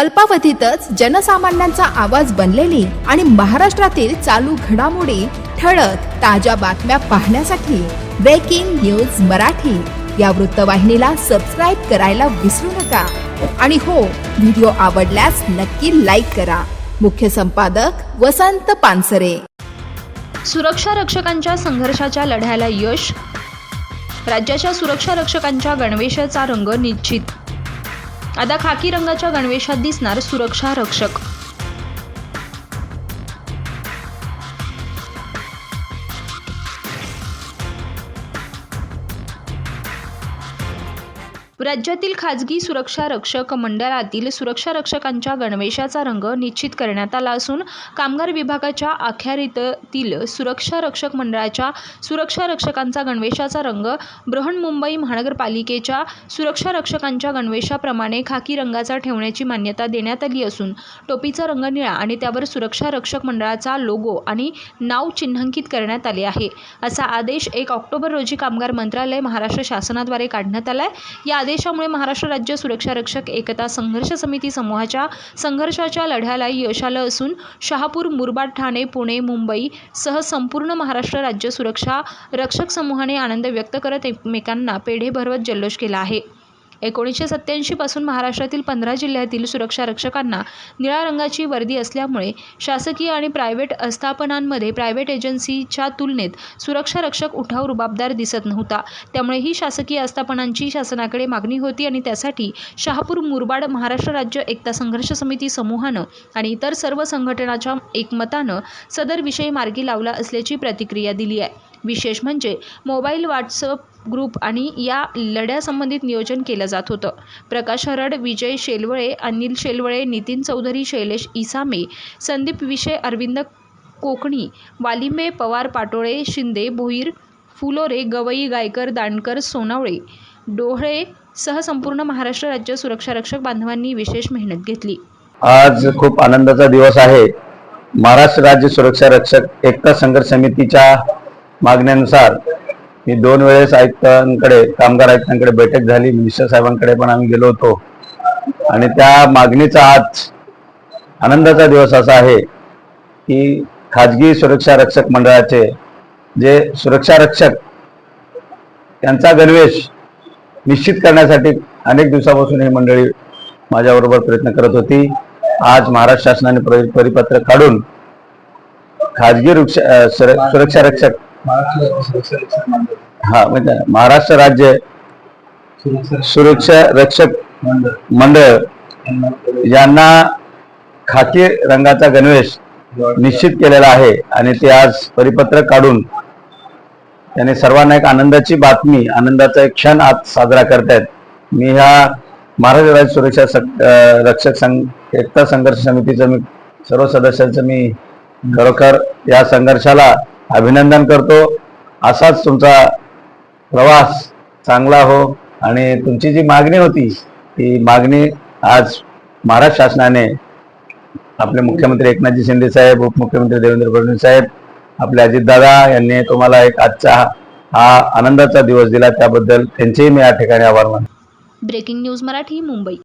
अल्पावधीतच जनसामान्यांचा आवाज बनलेली आणि महाराष्ट्रातील चालू घडामोडी ठळक ताज्या बातम्या पाहण्यासाठी ब्रेकिंग न्यूज मराठी. या वृत्तवाहिनीला सबस्क्राईब करायला विसरू नका. आणि हो व्हिडिओ आवडल्यास नक्की लाईक करा. मुख्य संपादक वसंत पानसरे. सुरक्षा रक्षकांच्या संघर्षाच्या लढ्याला यश? राज्याच्या सुरक्षा रक्षकांच्या गणवेशाचा रंग निश्चित आता खाकी रंगाच्या गणवेशात दिसणार सुरक्षा रक्षक. राज्यातील खाजगी सुरक्षा रक्षक मंडळातील सुरक्षा रक्षकांच्या गणवेशाचा रंग निश्चित करण्यात आला असून कामगार विभागाच्या अखत्यारीतील सुरक्षा रक्षक मंडळाच्या सुरक्षा रक्षकांचा गणवेशाचा रंग बृहन्मुंबई महानगरपालिकेच्या सुरक्षा रक्षकांच्या गणवेशाप्रमाणे खाकी रंगाचा ठेवण्याची मान्यता देण्यात आली असून टोपीचा रंग निळा आणि त्यावर सुरक्षा रक्षक मंडळाचा लोगो आणि नाव चिन्हांकित करण्यात आले आहे. असा आदेश एक ऑक्टोबर रोजी कामगार मंत्रालय महाराष्ट्र शासनाद्वारे काढण्यात आला आहे या आदेशामुळे महाराष्ट्र राज्य सुरक्षा रक्षक एकता संघर्ष समिती समूहाच्या संघर्षाच्या लढ्याला यश आलं असून शहापूर मुरबाड ठाणे पुणे मुंबई सह संपूर्ण महाराष्ट्र राज्य सुरक्षा रक्षक समूहाने आनंद व्यक्त करत एकमेकांना पेढे भरवत जल्लोष केला आहे. एकोणीसशे सत्त्याऐंशीपासून महाराष्ट्रातील पंधरा जिल्ह्यातील सुरक्षा रक्षकांना निळ्या रंगाची वर्दी असल्यामुळे शासकीय आणि प्रायव्हेट आस्थापनांमध्ये प्रायव्हेट एजन्सीच्या तुलनेत सुरक्षा रक्षक उठाव रुबाबदार दिसत नव्हता. त्यामुळे ही शासकीय आस्थापनांची शासनाकडे मागणी होती आणि त्यासाठी शहापूर मुरबाड महाराष्ट्र राज्य एकता संघर्ष समिती समूहानं आणि इतर सर्व संघटनाच्या एकमतानं सदर विषय मार्गी लावला असल्याची प्रतिक्रिया दिली आहे. विशेष म्हणजे मोबाईल व्हॉट्सअप ग्रुप आणि या लढ्यासंबंधित नियोजन केलं जात होतं. प्रकाश हरड विजय शेलवळे अनिल शेलवळे नितीन चौधरी शैलेश इसामे संदीप विषय अरविंद कोकणी वालिंबे पवार पाटोळे शिंदे भोईर फुलोरे गवई गायकर दांडकर सोनावळे डोहळे सह संपूर्ण महाराष्ट्र राज्य सुरक्षा रक्षक बांधवांनी विशेष मेहनत घेतली. आज खूप आनंदाचा दिवस आहे. महाराष्ट्र राज्य सुरक्षा रक्षक एकता संघर्ष समितीच्या मागण्यानुसार मी दोन वेळेस आयुक्तांकडे कामगार आयुक्तांकडे बैठक झाली. मिनिस्टर साहेबांकडे पण आम्ही गेलो होतो. आणि त्या मागणीचा आज आनंदाचा दिवस असा आहे की खाजगी सुरक्षा रक्षक मंडळाचे जे सुरक्षा रक्षक त्यांचा गणवेश निश्चित करण्यासाठी अनेक दिवसापासून ही मंडळी माझ्याबरोबर प्रयत्न करत होती. आज महाराष्ट्र शासनाने परिपत्रक काढून खाजगी सुरक्षा रक्षक हा म्हणजे महाराष्ट्र राज्य सुरक्षा रक्षक मंडळ. यांना खाकी रंगाचा गणवेश निश्चित केलेला आहे आणि ते आज परिपत्रक काढून त्याने सर्वांना एक आनंदाची बातमी आनंदाचा एक क्षण आज साजरा करतायत. मी ह्या महाराष्ट्र राज्य सुरक्षा रक्षक संघ एकता संघर्ष समितीचं मी सर्व सदस्यांचं मी खरोखर या संघर्षाला अभिनंदन करतो. असाच तुमचा प्रवास चांगला हो आणि तुमची जी मागणी होती ती मागणी आज महाराष्ट्र शासनाने आपले मुख्यमंत्री एकनाथजी शिंदे साहेब उपमुख्यमंत्री देवेंद्र फडणवीस साहेब आपले अजितदादा यांनी तुम्हाला एक आजचा हा आनंदाचा दिवस दिला. त्याबद्दल त्यांचेही मी या ठिकाणी आभार मानतो. Breaking news Marathi Mumbai.